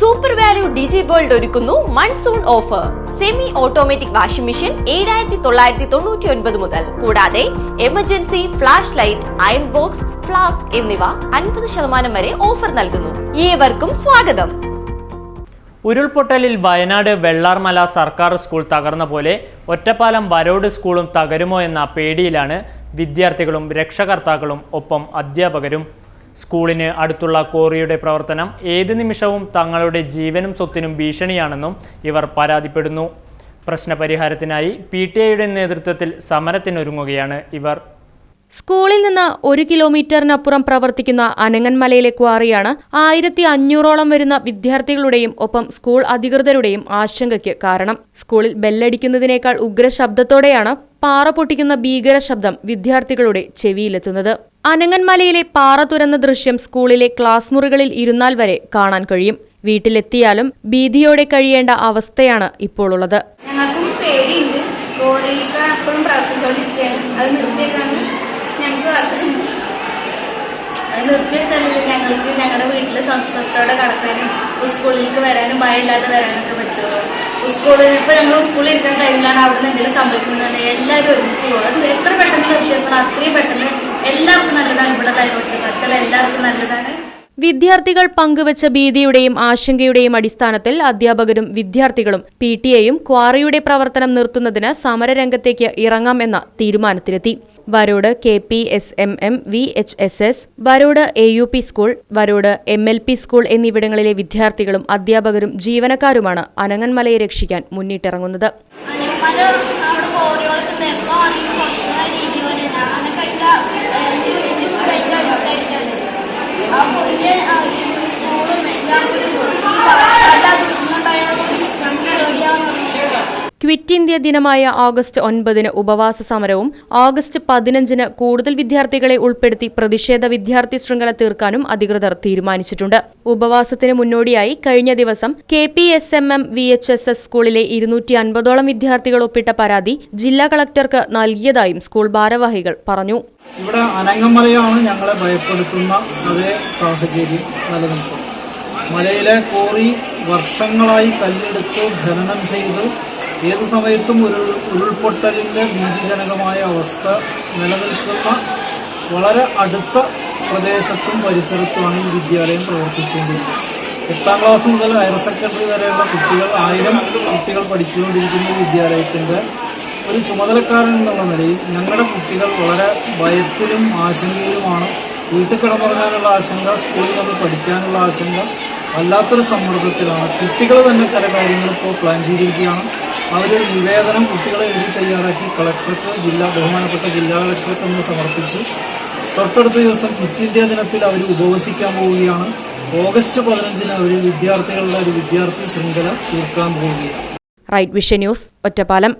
Super value digi world ഒരുക്കുന്നു monsoon offer semi automatic washing machine ഏഴായിരത്തി തൊള്ളായിരത്തി തൊണ്ണൂറ്റി ഒൻപത് മുതൽ. കൂടാതെ emergency flash light iron box flask എന്നിവ അൻപത് ശതമാനം വരെ ഓഫർ നൽകുന്നു. ഏവർക്കും സ്വാഗതം. ഉരുൾപൊട്ടലിൽ വയനാട് വെള്ളാർമല സർക്കാർ സ്കൂൾ തകർന്ന പോലെ ഒറ്റപ്പാലം വരോട് സ്കൂളും തകരുമോ എന്ന പേടിയിലാണ് വിദ്യാർത്ഥികളും രക്ഷകർത്താക്കളും ഒപ്പം അധ്യാപകരും സ്കൂളിന് അടുത്തുള്ള കോറിയുടെ പ്രവർത്തനം ഏത് നിമിഷവും തങ്ങളുടെ ജീവനും സ്വത്തിനും ഭീഷണിയാണെന്നും ഇവർ പരാതിപ്പെടുന്നു. പ്രശ്നപരിഹാരത്തിനായി പി ടി ഐയുടെ നേതൃത്വത്തിൽ സമരത്തിനൊരുങ്ങുകയാണ് ഇവർ. സ്കൂളിൽ നിന്ന് ഒരു കിലോമീറ്ററിനപ്പുറം പ്രവർത്തിക്കുന്ന അനങ്ങൻമലയിലെ ക്വാറിയാണ് ആയിരത്തി അഞ്ഞൂറോളം വരുന്ന വിദ്യാർത്ഥികളുടെയും ഒപ്പം സ്കൂൾ അധികൃതരുടെയും ആശങ്കയ്ക്ക് കാരണം. സ്കൂളിൽ ബെല്ലടിക്കുന്നതിനേക്കാൾ ഉഗ്രശബ്ദത്തോടെയാണ് പാറ പൊട്ടിക്കുന്ന ഭീകര ശബ്ദം വിദ്യാർത്ഥികളുടെ ചെവിയിലെത്തുന്നത്. അനങ്ങൻമലയിലെ പാറ തുരന്ന ദൃശ്യം സ്കൂളിലെ ക്ലാസ് മുറികളിൽ ഇരുന്നാൽ വരെ കാണാൻ കഴിയും. വീട്ടിലെത്തിയാലും ഭീതിയോടെ കഴിയേണ്ട അവസ്ഥയാണ് ഇപ്പോൾ ഉള്ളത് ഞങ്ങൾക്കും അത് നിർത്തിയേക്കാണ് ഞങ്ങൾക്ക് ഞങ്ങളുടെ കടക്കാനും സ്കൂളിലേക്ക് വരാനും ഭയമില്ലാതെ വരാനൊക്കെ പറ്റുള്ളൂ. സ്കൂളിൽ ഇപ്പോൾ ഞങ്ങൾ സ്കൂളിൽ ഇരിക്കുന്ന ടൈമിലാണ് അവിടെ നിന്ന് എന്തെങ്കിലും സംഭവിക്കുന്നത് എല്ലാവരും ഒരുമിച്ച് പോകും. അത് എത്ര പെട്ടെന്ന് നിർത്തിയപ്പോൾ അത്രയും പെട്ടെന്ന് എല്ലാവർക്കും നല്ലതാണ്. ഇവിടെ എല്ലാവർക്കും നല്ലതാണ്. വിദ്യാർത്ഥികൾ പങ്കുവച്ച ഭീതിയുടെയും ആശങ്കയുടെയും അടിസ്ഥാനത്തിൽ അധ്യാപകരും വിദ്യാർത്ഥികളും പി ടി എയും ക്വാറിയുടെ പ്രവർത്തനം നിർത്തുന്നതിന് സമരരംഗത്തേക്ക് ഇറങ്ങാം എന്ന തീരുമാനത്തിലെത്തി. Varode K P S M M V H S S Varode A U P school Varode M L P school എന്നിവിടങ്ങളിലെ വിദ്യാർത്ഥികളും അധ്യാപകരും ജീവനക്കാരുമാണ് അനങ്ങന്മലയെ രക്ഷിക്കാൻ മുന്നിട്ടിറങ്ങുന്നത്. ക്വിറ്റ് ഇന്ത്യ ദിനമായ ഓഗസ്റ്റ് ഒൻപതിന് ഉപവാസ സമരവും ഓഗസ്റ്റ് പതിനഞ്ചിന് കൂടുതൽ വിദ്യാർത്ഥികളെ ഉൾപ്പെടുത്തി പ്രതിഷേധ വിദ്യാർത്ഥി ശൃംഖല തീർക്കാനും അധികൃതർ തീരുമാനിച്ചിട്ടുണ്ട്. ഉപവാസത്തിന് മുന്നോടിയായി കഴിഞ്ഞ ദിവസം K P S M M V H S S സ്കൂളിലെ ഇരുന്നൂറ്റി അൻപതോളം വിദ്യാർത്ഥികൾ ഒപ്പിട്ട പരാതി ജില്ലാ കളക്ടർക്ക് നൽകിയതായും സ്കൂൾ ഭാരവാഹികൾ പറഞ്ഞു. ഇവിടെ അനങ്ങമലയാണ് ഞങ്ങളെ ഭയപ്പെടുത്തുന്ന അതേ സാഹചര്യം നിലനിൽക്കുന്നത്. മലയിലെ കോറി വർഷങ്ങളായി കല്ലെടുത്ത് ഖനനം ചെയ്ത് ഏത് സമയത്തും ഒരു ഉരുൾപൊട്ടലിന്റെ ഭീതിജനകമായ അവസ്ഥ നിലനിൽക്കുന്ന വളരെ അടുത്ത പ്രദേശത്തും പരിസരത്തുമാണ് ഈ വിദ്യാലയം പ്രവർത്തിച്ചുകൊണ്ടിരിക്കുന്നത്. എട്ടാം ക്ലാസ് മുതൽ ഹയർ സെക്കൻഡറി വരെയുള്ള കുട്ടികൾ ആയിരം കുട്ടികൾ പഠിച്ചുകൊണ്ടിരിക്കുന്ന വിദ്യാലയത്തിന്റെ ഒരു ചുമതലക്കാരൻ എന്നുള്ള നിലയിൽ ഞങ്ങളുടെ കുട്ടികൾ വളരെ ഭയത്തിലും ആശങ്കയിലുമാണ്. വീട്ടിൽ കിടന്നുറങ്ങാനുള്ള ആശങ്ക സ്കൂളിൽ വന്ന് പഠിക്കാനുള്ള ആശങ്ക വല്ലാത്തൊരു സമ്മർദ്ദത്തിലാണ്. കുട്ടികൾ തന്നെ ചില കാര്യങ്ങൾ ഇപ്പോൾ പ്ലാൻ ചെയ്തിരിക്കുകയാണ്. അവർ നിവേദനം കുട്ടികളെ എഴുതി തയ്യാറാക്കി. കളക്ടർക്ക് ജില്ലാ ബഹുമാനപ്പെട്ട ജില്ലാ കളക്ടർക്ക് ഒന്ന് സമർപ്പിച്ചു. തൊട്ടടുത്ത ദിവസം ക്വിറ്റ് ഇന്ത്യ ദിനത്തിൽ അവർ ഉപവസിക്കാൻ പോവുകയാണ്. ഓഗസ്റ്റ് പതിനഞ്ചിന് അവർ വിദ്യാർത്ഥികളുടെ ഒരു വിദ്യാർത്ഥി ശൃംഖല തീർക്കാൻ പോവുകയാണ്. Right vision news Ottapalam.